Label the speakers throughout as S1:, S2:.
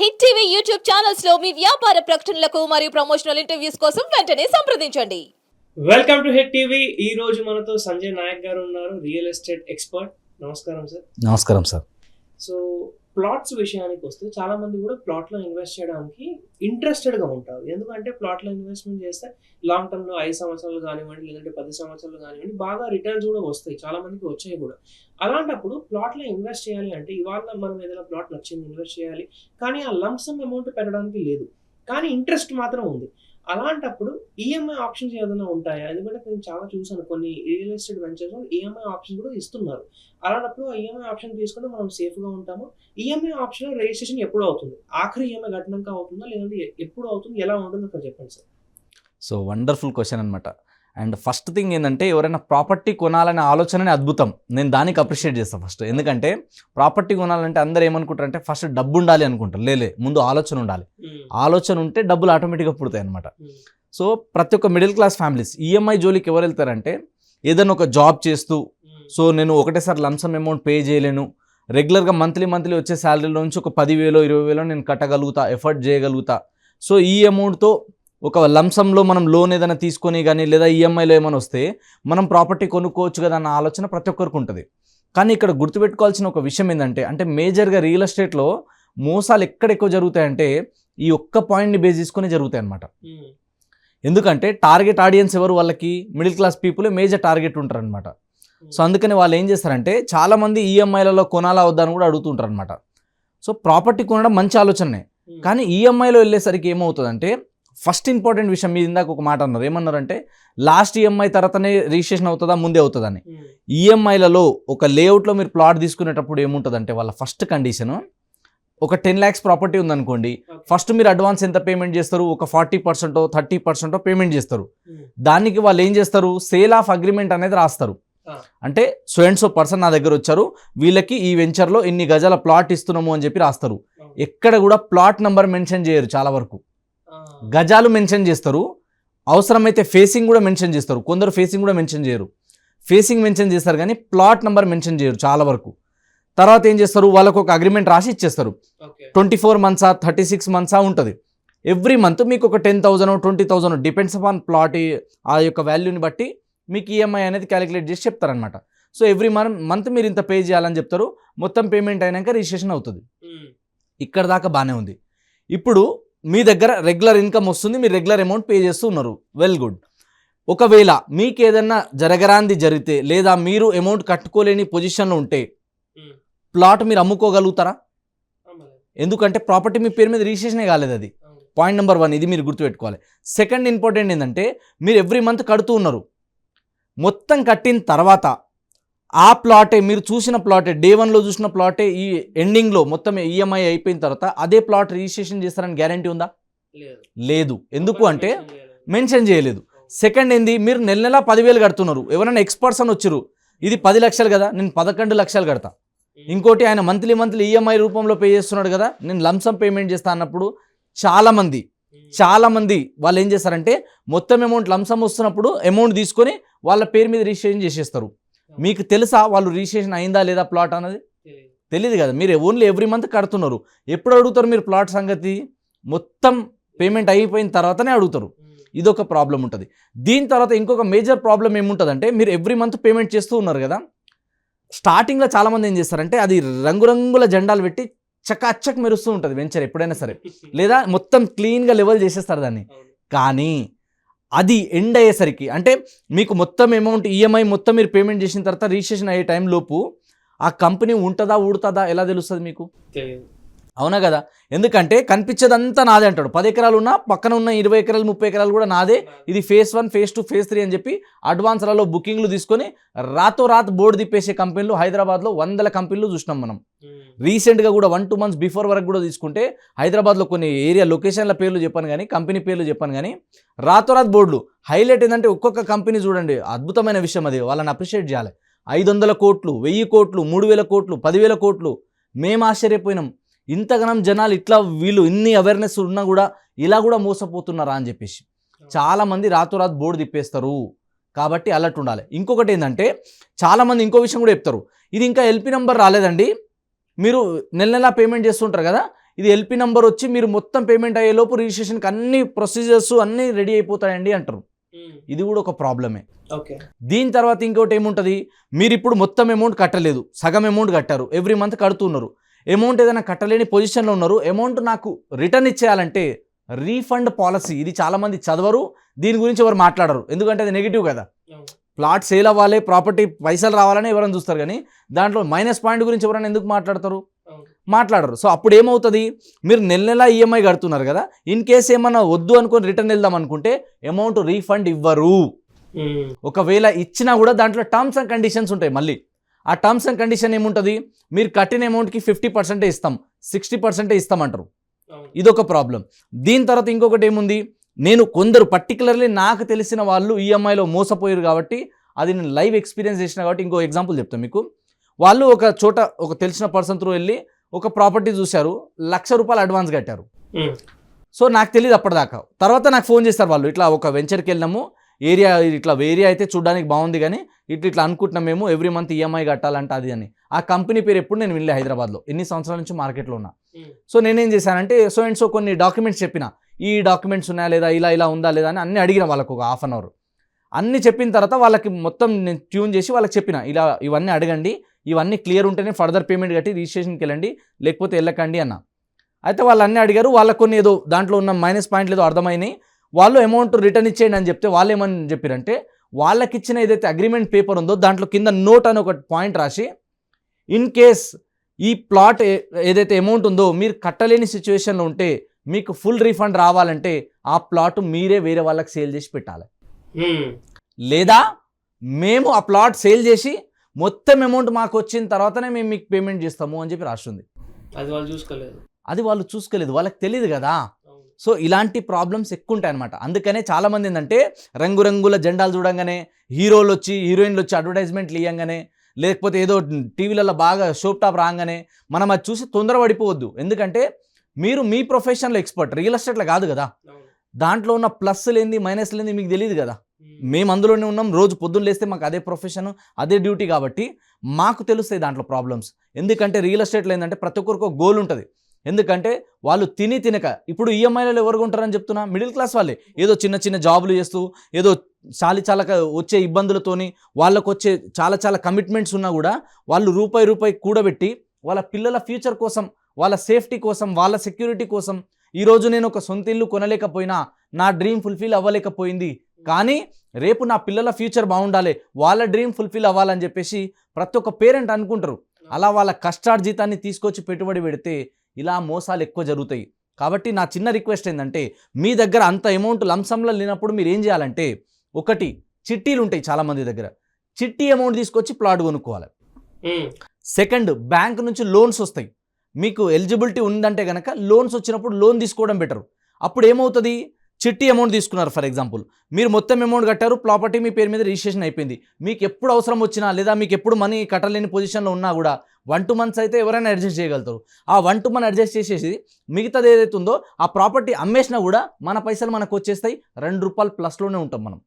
S1: Hit TV YouTube ఛానల్స్లో మీ వ్యాపార ప్రకటనలకు మరియు ప్రమోషనల్ ఇంటర్వ్యూస్ కోసం వెంటనే సంప్రదించండి.
S2: వెల్కమ్ టు హెడ్ టీవీ ఈ రోజు మనతో సంజయ్ నాయక్ గారు ఉన్నారు రియల్ ఎస్టేట్ ఎక్స్పర్ట్ నమస్కారం సార్
S3: నమస్కారం సార్
S2: సో ప్లాట్స్ విషయానికి వస్తే చాలా మంది కూడా ప్లాట్లో ఇన్వెస్ట్ చేయడానికి ఇంట్రెస్టెడ్గా ఉంటారు. ఎందుకంటే ప్లాట్లో ఇన్వెస్ట్మెంట్ చేస్తే లాంగ్ టర్మ్లో ఐదు సంవత్సరాలు కానివ్వండి లేదంటే పది సంవత్సరాలు కానివ్వండి బాగా రిటర్న్స్ కూడా వస్తాయి. చాలా మందికి వచ్చాయి కూడా. అలాంటప్పుడు ప్లాట్లో ఇన్వెస్ట్ చేయాలి అంటే ఇవాళ మనం ఏదైనా ప్లాట్ నచ్చింది ఇన్వెస్ట్ చేయాలి. కానీ ఆ లంసమ్ అమౌంట్ పెట్టడానికి లేదు. కానీ ఇంట్రెస్ట్ మాత్రం ఉంది. అలాంటప్పుడు ఈఎంఐ ఆప్షన్స్ ఏదైనా ఉంటాయా? ఎందుకంటే నేను చాలా చూసాను కొన్ని real estate ventures EMI option కూడా ఇస్తున్నారు. అలాంటప్పుడు ఆ ఈఎంఐ ఆప్షన్ తీసుకుంటే మనం సేఫ్గా ఉంటాము. ఈఎంఐ ఆప్షన్ రిజిస్ట్రేషన్ ఎప్పుడు అవుతుంది? ఆఖరి ఈఎంఐ కట్టినాక అవుతుందా? లేదంటే ఎప్పుడు అవుతుంది? ఎలా ఉంటుంది అక్కడ చెప్పండి సార్
S3: సో వండర్ఫుల్ క్వశ్చన్ అనమాట అండ్ ఫస్ట్ థింగ్ ఏంటంటే ఎవరైనా ప్రాపర్టీ కొనాలనే ఆలోచననే అద్భుతం. నేను దానికి అప్రిషియేట్ చేస్తాను ఫస్ట్. ఎందుకంటే ప్రాపర్టీ కొనాలంటే అందరూ ఏమనుకుంటారంటే ఫస్ట్ డబ్బు ఉండాలి అనుకుంటారు. లేలే ముందు ఆలోచన ఉండాలి. ఆలోచన ఉంటే డబ్బులు ఆటోమేటిక్గా పుడతాయి అనమాట సో ప్రతి ఒక్క మిడిల్ క్లాస్ ఫ్యామిలీస్ ఈఎంఐ జోలికి ఎవరు వెళ్తారంటే ఏదైనా ఒక జాబ్ చేస్తూ సో నేను ఒకటేసారి లంసమ్ అమౌంట్ పే చేయలేను. రెగ్యులర్గా మంత్లీ మంత్లీ వచ్చే శాలరీలో నుంచి ఒక పదివేలో ఇరవై వేలో నేను కట్టగలుగుతా ఎఫర్ట్ చేయగలుగుతా. సో ఈ అమౌంట్తో ఒక లంసంలో మనం లోన్ ఏదైనా తీసుకొని కానీ లేదా ఈఎంఐలో ఏమైనా వస్తే మనం ప్రాపర్టీ కొనుక్కోవచ్చు కదా అన్న ఆలోచన ప్రతి ఒక్కరికి ఉంటుంది. కానీ ఇక్కడ గుర్తుపెట్టుకోవాల్సిన ఒక విషయం ఏంటంటే అంటే మేజర్గా రియల్ ఎస్టేట్లో మోసాలు ఎక్కడ ఎక్కువ జరుగుతాయంటే ఈ ఒక్క పాయింట్ని బేస్ చేసుకొని జరుగుతాయి అన్నమాట. ఎందుకంటే టార్గెట్ ఆడియన్స్ ఎవరు? వాళ్ళకి middle class people major target ఉంటారు అనమాట సో అందుకని వాళ్ళు ఏం చేస్తారంటే చాలామంది ఈఎంఐలలో కొనాలా వద్దా అని కూడా అడుగుతుంటారు అనమాట సో ప్రాపర్టీ కొనడం మంచి ఆలోచనే కానీ ఈఎంఐలో వెళ్ళేసరికి ఏమవుతుందంటే ఫస్ట్ ఇంపార్టెంట్ విషయం మీరు ఇందాక ఒక మాట అన్నారు. ఏమన్నారంటే లాస్ట్ ఈఎంఐ తర్వాతనే రిజిస్ట్రేషన్ అవుతుందా ముందే అవుతుందని. ఈఎంఐలలో ఒక లేఅవుట్లో మీరు ప్లాట్ తీసుకునేటప్పుడు ఏముంటుందంటే వాళ్ళ ఫస్ట్ కండిషన్ ఒక టెన్ ల్యాక్స్ ప్రాపర్టీ ఉందనుకోండి ఫస్ట్ మీరు అడ్వాన్స్ ఎంత పేమెంట్ చేస్తారు? ఒక ఫార్టీ పర్సెంటో థర్టీ పర్సెంటో పేమెంట్ చేస్తారు. దానికి వాళ్ళు ఏం చేస్తారు? సేల్ ఆఫ్ అగ్రిమెంట్ అనేది రాస్తారు. అంటే సో అండ్ సో పర్సన్ నా దగ్గర వచ్చారు వీళ్ళకి ఈ వెంచర్లో ఇన్ని గజాల ప్లాట్ ఇస్తున్నాము అని చెప్పి రాస్తారు. ఎక్కడ కూడా ప్లాట్ నంబర్ మెన్షన్ చేయరు చాలా వరకు. గజాలు మెన్షన్ చేస్తారు. అవసరమైతే ఫేసింగ్ కూడా మెన్షన్ చేస్తారు. కొందరు ఫేసింగ్ కూడా మెన్షన్ చేయరు. ఫేసింగ్ మెన్షన్ చేస్తారు కానీ ప్లాట్ నంబర్ మెన్షన్ చేయరు చాలా వరకు. తర్వాత ఏం చేస్తారు? వాళ్ళకు ఒక అగ్రిమెంట్ రాసి ఇచ్చేస్తారు. ట్వంటీ ఫోర్ మంత్సా థర్టీ సిక్స్ మంత్సా ఉంటుంది. ఎవ్రీ మంత్ మీకు ఒక ten thousand twenty thousand depends upon plot ఆ యొక్క వాల్యూని బట్టి మీకు ఈఎంఐ అనేది క్యాలిక్యులేట్ చేసి చెప్తారనమాట సో ఎవ్రీ మంత్ మంత్ మీరు ఇంత పే చేయాలని చెప్తారు. మొత్తం పేమెంట్ అయినాక రిజిస్ట్రేషన్ అవుతుంది. ఇక్కడ దాకా బాగానే ఉంది. ఇప్పుడు మీ దగ్గర రెగ్యులర్ ఇన్కమ్ వస్తుంది మీరు రెగ్యులర్ అమౌంట్ పే చేస్తూ ఉన్నారు. వెల్ గుడ్ ఒకవేళ మీకు ఏదన్నా జరగరాంది జరిగితే లేదా మీరు అమౌంట్ కట్టుకోలేని పొజిషన్లో ఉంటే ప్లాట్ మీరు అమ్ముకోగలుగుతారా? ఎందుకంటే ప్రాపర్టీ మీ పేరు మీద రిజిస్ట్రేషనే కాలేదు అది. పాయింట్ నెంబర్ వన్ ఇది మీరు గుర్తుపెట్టుకోవాలి. సెకండ్ ఇంపార్టెంట్ ఏంటంటే మీరు ఎవ్రీ మంత్ కడుతూ ఉన్నారు. మొత్తం కట్టిన తర్వాత ఆ ప్లాటే మీరు చూసిన ప్లాటే డే వన్లో చూసిన ప్లాటే ఈ ఎండింగ్లో మొత్తం ఈఎంఐ అయిపోయిన తర్వాత అదే ప్లాట్ రిజిస్ట్రేషన్ చేస్తారని గ్యారంటీ ఉందా? లేదు. ఎందుకు అంటే మెన్షన్ చేయలేదు. సెకండ్ ఏంది మీరు నెల నెల పదివేలు కడుతున్నారు. ఎవరైనా ఎక్స్పర్ట్స్ అని వచ్చారు ఇది పది లక్షలు కదా నేను పదకొండు లక్షలు కడతా. ఇంకోటి ఆయన మంత్లీ మంత్లీ ఈఎంఐ రూపంలో పే చేస్తున్నాడు కదా నేను లంసమ్ పేమెంట్ చేస్తా అన్నప్పుడు చాలా మంది చాలా మంది వాళ్ళు ఏం చేస్తారంటే మొత్తం అమౌంట్ లంసమ్ వస్తున్నప్పుడు అమౌంట్ తీసుకొని వాళ్ళ పేరు మీద రిజిస్ట్రేషన్ చేసేస్తారు. మీకు తెలుసా వాళ్ళు రిజిస్ట్రేషన్ అయిందా లేదా ప్లాట్ అన్నది? తెలియదు కదా. మీరు ఓన్లీ ఎవ్రీ మంత్ కడుతున్నారు. ఎప్పుడు అడుగుతారు మీరు ప్లాట్ సంగతి? మొత్తం పేమెంట్ అయిపోయిన తర్వాతనే అడుగుతారు. ఇదొక ప్రాబ్లం ఉంటుంది. దీని తర్వాత ఇంకొక మేజర్ ప్రాబ్లం ఏముంటుందంటే మీరు ఎవ్రీ మంత్ పేమెంట్ చేస్తూ ఉన్నారు కదా. స్టార్టింగ్లో చాలామంది ఏం చేస్తారంటే అది రంగురంగుల జెండాలు పెట్టి చకాచక్ మెరుస్తూ ఉంటుంది వెంచర్ ఎప్పుడైనా సరే. లేదా మొత్తం క్లీన్గా లెవెల్ చేసేస్తారు దాన్ని. కానీ అది ఎండ్ అయ్యేసరికి అంటే మీకు మొత్తం అమౌంట్ ఈఎంఐ మొత్తం మీరు పేమెంట్ చేసిన తర్వాత రిజిస్ట్రేషన్ అయ్యే టైంలోపు ఆ కంపెనీ ఉంటుందా ఊడుతుందా ఎలా తెలుస్తుంది మీకు? అవునా కదా? ఎందుకంటే కనిపించేదంతా నాదే అంటాడు. పది ఎకరాలు ఉన్నా పక్కన ఉన్న ఇరవై ఎకరాలు ముప్పై ఎకరాలు కూడా నాదే. ఇది phase one phase two phase three అని చెప్పి అడ్వాన్స్లలో బుకింగ్లు తీసుకొని రాతో రాత్ బోర్డు తిప్పేసే కంపెనీలు హైదరాబాద్లో వందల కంపెనీలు చూసినాం మనం. రీసెంట్గా కూడా వన్ టూ మంత్స్ బిఫోర్ వరకు కూడా తీసుకుంటే హైదరాబాద్లో కొన్ని ఏరియా లొకేషన్ల పేర్లు చెప్పాను కానీ కంపెనీ పేర్లు చెప్పాను కానీ రాతోరాత్ బోర్డులు. హైలైట్ ఏంటంటే ఒక్కొక్క కంపెనీ చూడండి. అద్భుతమైన విషయం అది. వాళ్ళని అప్రిషియేట్ చేయాలి. ఐదు వందల కోట్లు వెయ్యి కోట్లు మూడు వేల కోట్లు పదివేల కోట్లు. మేము ఆశ్చర్యపోయినాం. ఇంతగానం జనాలు ఇట్లా వీళ్ళు ఇన్ని అవేర్నెస్ ఉన్నా కూడా ఇలా కూడా మోసపోతున్నారా అని చెప్పేసి. చాలామంది రాతోరాత్ బోర్డు తిప్పేస్తారు. కాబట్టి అలర్ట్ ఉండాలి. ఇంకొకటి ఏంటంటే చాలామంది ఇంకో విషయం కూడా చెప్తారు. ఇది ఇంకా ఎల్పి నెంబర్ రాలేదండి. మీరు నెల నెలా పేమెంట్ చేస్తుంటారు కదా ఇది ఎల్పి నెంబర్ వచ్చి మీరు మొత్తం పేమెంట్ అయ్యేలోపు రిజిస్ట్రేషన్కి అన్ని ప్రొసీజర్స్ అన్నీ రెడీ అయిపోతాయండి అంటారు. ఇది కూడా ఒక ప్రాబ్లమే
S2: ఓకే.
S3: దీని తర్వాత ఇంకోటి ఏముంటుంది? మీరు ఇప్పుడు మొత్తం అమౌంట్ కట్టలేదు. సగం అమౌంట్ కట్టారు. ఎవ్రీ మంత్ కడుతున్నారు. అమౌంట్ ఏదైనా కట్టలేని పొజిషన్లో ఉన్నారు. అమౌంట్ నాకు రిటర్న్ ఇచ్చేయాలంటే రీఫండ్ పాలసీ ఇది చాలామంది చదవరు. దీని గురించి ఎవరు మాట్లాడరు. ఎందుకంటే అది నెగిటివ్ కదా. ప్లాట్ సేల్ అవ్వాలి ప్రాపర్టీ పైసలు రావాలని ఎవరైనా చూస్తారు కానీ దాంట్లో మైనస్ పాయింట్ గురించి ఎవరైనా ఎందుకు మాట్లాడతారు? మాట్లాడరు. సో అప్పుడు ఏమవుతుంది? మీరు నెల నెల ఈఎంఐ కడుతున్నారు కదా. ఇన్ కేస్ ఏమన్నా వద్దు అనుకొని రిటర్న్ వెళ్దాం అనుకుంటే అమౌంట్ రీఫండ్ ఇవ్వరు. ఒకవేళ ఇచ్చినా కూడా దాంట్లో టర్మ్స్ అండ్ కండిషన్స్ ఉంటాయి మళ్ళీ. ఆ టర్మ్స్ అండ్ కండిషన్ ఏముంటుంది? మీరు కట్టిన అమౌంట్కి ఫిఫ్టీ పర్సెంటే ఇస్తాం. సిక్స్టీ పర్సెంటే ఇస్తామంటారు. ఇదొక ప్రాబ్లం దీని తర్వాత ఇంకొకటి ఏముంది? నేను కొందరు పర్టికులర్లీ నాకు తెలిసిన వాళ్ళు ఈఎంఐలో మోసపోయారు కాబట్టి అది నేను లైవ్ ఎక్స్పీరియన్స్ చేసిన కాబట్టి ఇంకో ఎగ్జాంపుల్ చెప్తాను మీకు. వాళ్ళు ఒక చోట ఒక తెలిసిన పర్సన్ త్రూ వెళ్ళి ఒక ప్రాపర్టీ చూశారు. లక్ష రూపాయలు అడ్వాన్స్ కట్టారు. సో నాకు తెలియదు అప్పటిదాకా. తర్వాత నాకు ఫోన్ చేస్తారు వాళ్ళు. ఇట్లా ఒక వెంచర్కి వెళ్ళినాము. ఏరియా ఇట్లా ఏరియా అయితే చూడడానికి బాగుంది కానీ ఇట్లా ఇట్లా అనుకుంటున్నాం మేము ఎవ్రీ మంత్ ఈఎంఐ కట్టాలంట అది అని. ఆ కంపెనీ పేరు ఎప్పుడు నేను వెళ్ళే హైదరాబాద్లో. ఎన్ని సంవత్సరాల నుంచి మార్కెట్లో ఉన్నా. సో నేనేం చేశానంటే సో అండ్ సో కొన్ని డాక్యుమెంట్స్ చెప్పిన. ఈ డాక్యుమెంట్స్ ఉన్నాయా లేదా? ఇలా ఇలా ఉందా లేదా? అని అన్ని అడిగిన వాళ్ళకు ఒక హాఫ్ అన్ అవర్. అన్ని చెప్పిన తర్వాత వాళ్ళకి మొత్తం నేను ట్యూన్ చేసి వాళ్ళకి చెప్పిన. ఇలా ఇవన్నీ అడగండి. ఇవన్నీ క్లియర్ ఉంటేనే ఫర్దర్ పేమెంట్ కట్టి రిజిస్ట్రేషన్కి వెళ్ళండి. లేకపోతే వెళ్ళకండి అన్న. అయితే వాళ్ళు అన్నీ అడిగారు. వాళ్ళకి కొన్ని ఏదో దాంట్లో ఉన్న మైనస్ పాయింట్లు ఏదో అర్థమైనాయి. వాళ్ళు అమౌంట్ రిటర్న్ ఇచ్చేయండి అని చెప్తే వాళ్ళు ఏమని చెప్పారంటే వాళ్ళకి ఇచ్చిన ఏదైతే అగ్రిమెంట్ పేపర్ ఉందో దాంట్లో కింద నోట్ అని ఒక పాయింట్ రాసి ఇన్ కేస్ ఈ ప్లాట్ ఏదైతే అమౌంట్ ఉందో మీరు కట్టలేని సిచ్యువేషన్లో ఉంటే మీకు ఫుల్ రీఫండ్ రావాలంటే ఆ ప్లాట్ మీరే వేరే వాళ్ళకి సేల్ చేసి పెట్టాలి. లేదా మేము ఆ ప్లాట్ సేల్ చేసి మొత్తం అమౌంట్ మాకు వచ్చిన తర్వాతనే మేము మీకు పేమెంట్ చేస్తాము అని చెప్పి రాస్తుంది
S2: అది వాళ్ళు చూసుకోలేదు.
S3: అది వాళ్ళు చూసుకోలేదు. వాళ్ళకి తెలియదు కదా. సో ఇలాంటి ప్రాబ్లమ్స్ ఎక్కువ ఉంటాయి అనమాట అందుకనే చాలామంది ఏంటంటే రంగురంగుల జెండాలు చూడంగానే హీరోలు వచ్చి హీరోయిన్లు వచ్చి అడ్వర్టైజ్మెంట్లు ఇవ్వగానే లేకపోతే ఏదో టీవీలలో బాగా షోప్ టాప్ రాగానే మనం అది చూసి తొందరపడిపోవద్దు. ఎందుకంటే మీరు మీ ప్రొఫెషన్లో ఎక్స్పర్ట్. రియల్ ఎస్టేట్లో కాదు కదా. దాంట్లో ఉన్న ప్లస్ లేనిది మైనస్ లేనిది మీకు తెలియదు కదా. మేము అందులోనే ఉన్నాం రోజు పొద్దున్న లేస్తే మాకు అదే ప్రొఫెషన్ అదే డ్యూటీ కాబట్టి మాకు తెలుస్తాయి దాంట్లో ప్రాబ్లమ్స్. ఎందుకంటే రియల్ ఎస్టేట్లో ఏంటంటే ప్రతి ఒక్కరికి ఒక గోల్ ఉంటుంది ఎందుకంటే వాళ్ళు తిని తినక ఇప్పుడు ఈఎంఐలలో ఎవరు ఉంటారని చెప్తున్నా? మిడిల్ క్లాస్ వాళ్ళే. ఏదో చిన్న చిన్న జాబులు చేస్తూ ఏదో చాలి చాలా వచ్చే ఇబ్బందులతోని వాళ్ళకు వచ్చే చాలా చాలా కమిట్మెంట్స్ ఉన్నా కూడా వాళ్ళు రూపాయి రూపాయి కూడబెట్టి వాళ్ళ పిల్లల ఫ్యూచర్ కోసం వాళ్ళ సేఫ్టీ కోసం వాళ్ళ సెక్యూరిటీ కోసం ఈరోజు నేను ఒక సొంత ఇల్లు కొనలేకపోయినా నా డ్రీమ్ ఫుల్ఫిల్ అవ్వలేకపోయింది. కానీ రేపు నా పిల్లల ఫ్యూచర్ బాగుండాలి వాళ్ళ డ్రీమ్ ఫుల్ఫిల్ అవ్వాలని చెప్పేసి ప్రతి ఒక్క పేరెంట్ అనుకుంటారు. అలా వాళ్ళ కష్టార్జితాన్ని తీసుకొచ్చి పెట్టుబడి పెడితే ఇలా మోసాలు ఎక్కువ జరుగుతాయి. కాబట్టి నా చిన్న రిక్వెస్ట్ ఏంటంటే మీ దగ్గర అంత అమౌంట్ లంసంలో లేనప్పుడు మీరు ఏం చేయాలంటే ఒకటి చిట్టీలు ఉంటాయి చాలామంది దగ్గర. చిట్టి అమౌంట్ తీసుకొచ్చి ప్లాట్ కొనుక్కోవాలి. సెకండ్ బ్యాంక్ నుంచి లోన్స్ వస్తాయి. మీకు ఎలిజిబిలిటీ ఉందంటే కనుక లోన్స్ వచ్చినప్పుడు లోన్ తీసుకోవడం బెటర్. అప్పుడు ఏమవుతుంది? చిట్టి అమౌంట్ తీసుకున్నారు ఫర్ ఎగ్జాంపుల్ మీరు మొత్తం అమౌంట్ కట్టారు ప్రాపర్టీ మీ పేరు మీద రిజిస్ట్రేషన్ అయిపోయింది. మీకు ఎప్పుడు అవసరం వచ్చినా లేదా మీకు ఎప్పుడు మనీ కట్టలేని పొజిషన్లో ఉన్నా కూడా వన్ టూ మంత్స్ అయితే ఎవరైనా అడ్జస్ట్ చేయగలుగుతారు. ఆ వన్ టూ మంత్ అడ్జస్ట్ చేసేసి మిగతాది ఏదైతే ఉందో ఆ ప్రాపర్టీ అమ్మేసినా కూడా మన పైసలు మనకు వచ్చేస్తాయి రెండు రూపాయలు ప్లస్లోనే ఉంటాం మనం.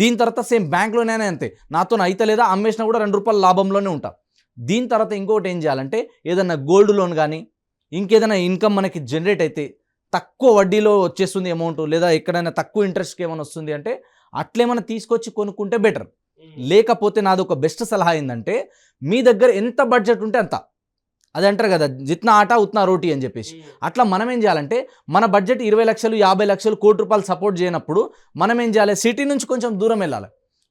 S3: దీని తర్వాత సేమ్ బ్యాంక్లోనే అంతే. నాతో అయితే లేదా అమ్మేసినా కూడా రెండు రూపాయల లాభంలోనే ఉంటాం. దీని తర్వాత ఇంకొకటి ఏం చేయాలంటే ఏదన్నా గోల్డ్ లోన్ కానీ ఇంకేదైనా ఇన్కమ్ మనకి జనరేట్ అయితే తక్కువ వడ్డీలో వచ్చేస్తుంది అమౌంట్ లేదా ఎక్కడైనా తక్కువ ఇంట్రెస్ట్కి ఏమైనా వస్తుంది అంటే అట్లేమైనా తీసుకొచ్చి కొనుక్కుంటే బెటర్ లేకపోతే నాది ఒక బెస్ట్ సలహా ఏంటంటే మీ దగ్గర ఎంత బడ్జెట్ ఉంటే అంత. అది అంటారు కదా జిత్నా ఆట ఉత్నా రోటీ అని చెప్పేసి. అట్లా మనం ఏం చేయాలంటే మన బడ్జెట్ ఇరవై లక్షలు యాభై లక్షలు కోటి రూపాయలు సపోర్ట్ చేయనప్పుడు మనం ఏం చేయాలి సిటీ నుంచి కొంచెం దూరం వెళ్ళాలి.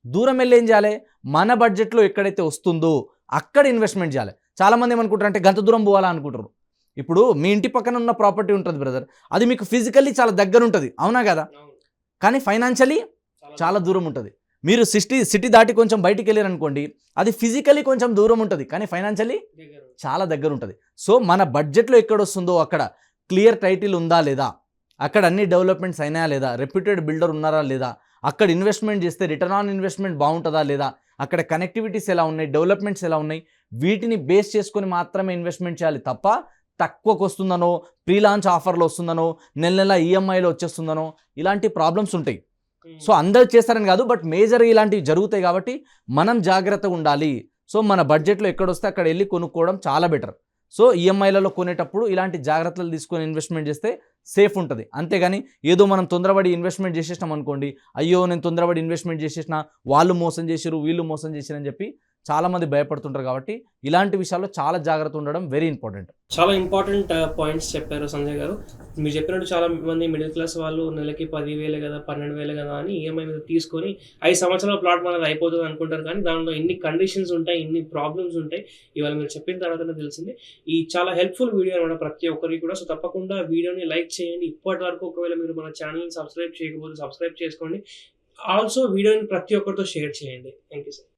S3: దూరం వెళ్ళి ఏం చేయాలి మన బడ్జెట్లో ఎక్కడైతే వస్తుందో అక్కడ ఇన్వెస్ట్మెంట్ చేయాలి. చాలామంది ఏమనుకుంటారు అంటే గంత దూరం పోవాలా అనుకుంటారు. ఇప్పుడు మీ ఇంటి పక్కన ఉన్న ప్రాపర్టీ ఉంటుంది బ్రదర్ అది మీకు ఫిజికల్లీ చాలా దగ్గర ఉంటుంది అవునా కదా? కానీ ఫైనాన్షియలీ చాలా దూరం ఉంటుంది మీరు సిటీ సిటీ దాటి కొంచెం బయటికి వెళ్ళారు అనుకోండి అది ఫిజికలీ కొంచెం దూరం ఉంటుంది కానీ ఫైనాన్షియలీ చాలా దగ్గర ఉంటుంది సో మన బడ్జెట్లో ఎక్కడ వస్తుందో అక్కడ క్లియర్ టైటిల్ ఉందా లేదా? అక్కడ అన్ని డెవలప్మెంట్స్ అయినాయా లేదా? రెప్యూటెడ్ బిల్డర్ ఉన్నారా లేదా? అక్కడ ఇన్వెస్ట్మెంట్ చేస్తే రిటర్న్ ఆన్ ఇన్వెస్ట్మెంట్ బాగుంటుందా లేదా? అక్కడ కనెక్టివిటీస్ ఎలా ఉన్నాయి? డెవలప్మెంట్స్ ఎలా ఉన్నాయి? వీటిని బేస్ చేసుకొని మాత్రమే ఇన్వెస్ట్మెంట్ చేయాలి తప్ప తక్కువకు వస్తుందనో ప్రీ లాంచ్ ఆఫర్లో వస్తుందనో నెల నెల ఈఎంఐలో వచ్చేస్తుందనో ఇలాంటి ప్రాబ్లమ్స్ ఉంటాయి. సో అందరూ చేస్తారని కాదు బట్ మేజర్ ఇలాంటివి జరుగుతాయి కాబట్టి మనం జాగ్రత్తగా ఉండాలి. సో మన బడ్జెట్లో ఎక్కడొస్తే అక్కడ వెళ్ళి కొనుక్కోవడం చాలా బెటర్. సో ఈఎంఐలలో కొనేటప్పుడు ఇలాంటి జాగ్రత్తలు తీసుకొని ఇన్వెస్ట్మెంట్ చేస్తే సేఫ్ ఉంటుంది. అంతేగాని ఏదో మనం తొందరపడి ఇన్వెస్ట్మెంట్ చేసేసినాం అనుకోండి అయ్యో నేను తొందరపడి ఇన్వెస్ట్మెంట్ చేసేసిన వాళ్ళు మోసం చేసిరు వీళ్ళు మోసం చేసిరని చెప్పి చాలామంది భయపడుతుంటారు కాబట్టి ఇలాంటి విషయాల్లో చాలా జాగ్రత్త ఉండడం వెరీ ఇంపార్టెంట్
S2: చాలా ఇంపార్టెంట్ పాయింట్స్ uh, చెప్పారు సంజయ్ గారు. మీరు చెప్పినట్టు చాలా మంది మిడిల్ క్లాస్ వాళ్ళు నెలకి పదివేలు కదా పన్నెండు వేలు కదా అని ఈఎంఐ మీద తీసుకొని ఐదు సంవత్సరాల ప్లాట్ మనది అయిపోతుంది అనుకుంటారు. కానీ దానిలో ఎన్ని కండిషన్స్ ఉంటాయి ఎన్ని ప్రాబ్లమ్స్ ఉంటాయి ఇవాళ మీరు చెప్పిన తర్వాతనే తెలిసింది. ఈ చాలా హెల్ప్ఫుల్ వీడియో అనమాట ప్రతి ఒక్కరికి కూడా. సో తప్పకుండా వీడియోని లైక్ చేయండి. ఇప్పటి వరకు ఒకవేళ మీరు మన ఛానల్ని సబ్స్క్రైబ్ చేయకపోతే సబ్స్క్రైబ్ చేసుకోండి. ఆల్సో వీడియోని ప్రతి ఒక్కరితో షేర్ చేయండి. Thank you sir